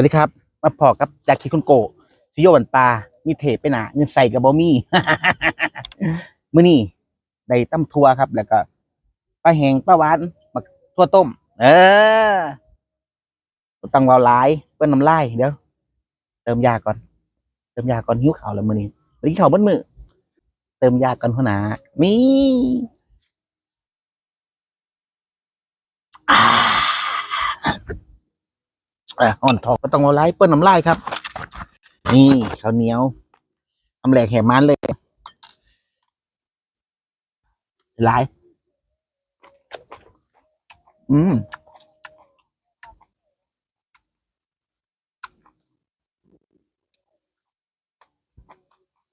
วัสดีครับ มาพอกับจากคิคุณโกซิโยวันปลามีเทไปหนาเงินใส่กับบอมี่มื้อนี้ได้ตั้มทัวครับ แล้วก็ปลาแห้งปลาหวานมาทั่วต้ม เออต้องวาหลายเปิ้นน้ำลายเดี๋ยว เติมยาก่อน เติมยาก่อนหิวข่าวแล้วมื้อนี้มื้อนี้ข่าวเบิ้มือ เติมยาก่อนหัวหนานี่อ่า อะอ่อนทองก็ต้องเอาไล่เปิ้ลน้ำลายครับ นี่ข้าวเหนียวทำแหลกแหมันเลยหลาย อืม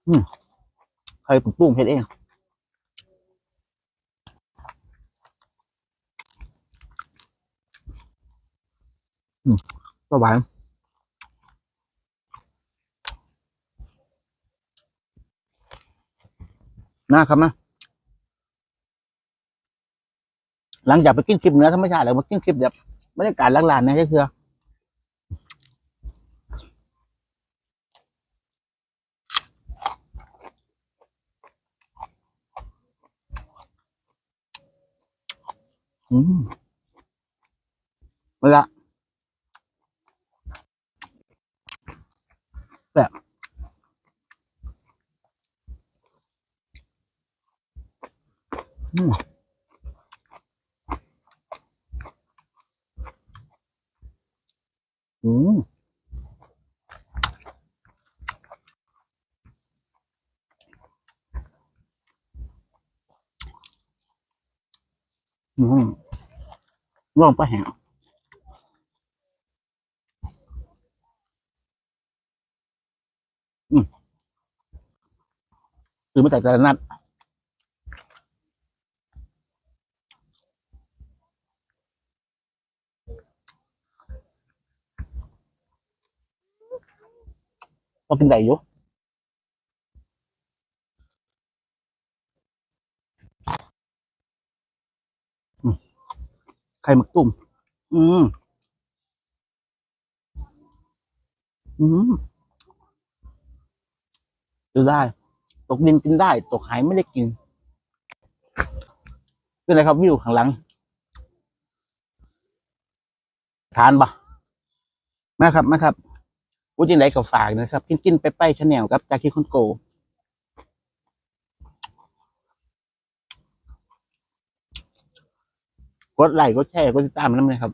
อืมใครผมปรุงเผ็ดเองอืม ก็หวานนะครับนะ หลังจากไปกินคลิปเนื้อธรรมชาติแล้วมากินคลิปแบบบรรยากาศหลานๆนะก็คืออืมเวลาแบบ อืมอืมอืมลองไปแห้งอืมคือมาจากตลาดนัด พอกินได้อยู่อืมไข่หมักตุ่ม อืม อืมกินได้ ตกดินกินได้ ตกหายไม่ได้กินเป็นไรครับวิวข้างหลัง ทานปะแมาครับแมาครับ พูดยังไงก็ฝากนะครับ กินกินไปไปชาแนลครับจากที่คุณโก กดไลค์กดแชร์กดติดตามนั่นเลยครับ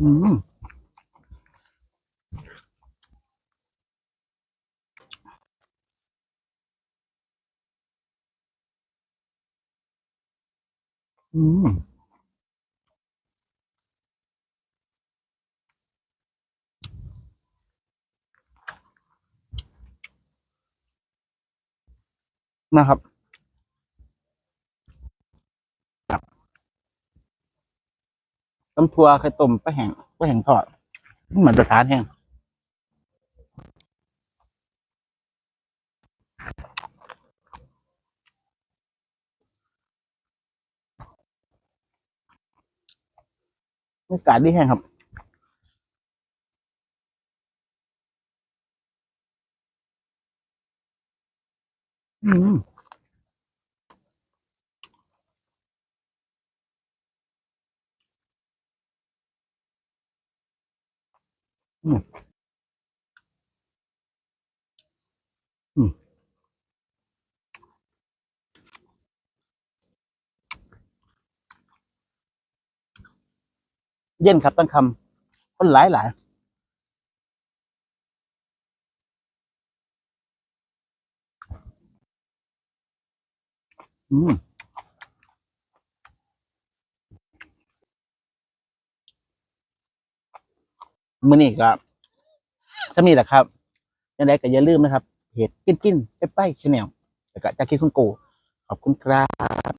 อืมอืม นะครับครับต้มทัวไข่ต้มปลาแห้งปลาแห้งทอดเหมือนจะทานแห้งบรรยากาศดีแห้งครับ อืมอืมอืมเย็นครับตั้งคำคนหลายหลาย อืมมื้อนี้ก็ถ้ามีแหละครับยังไงก็อย่าลืมนะครับเพจกินกินไปไปชาแนลแล้วก็จากคิดคุณกูขอบคุณครับ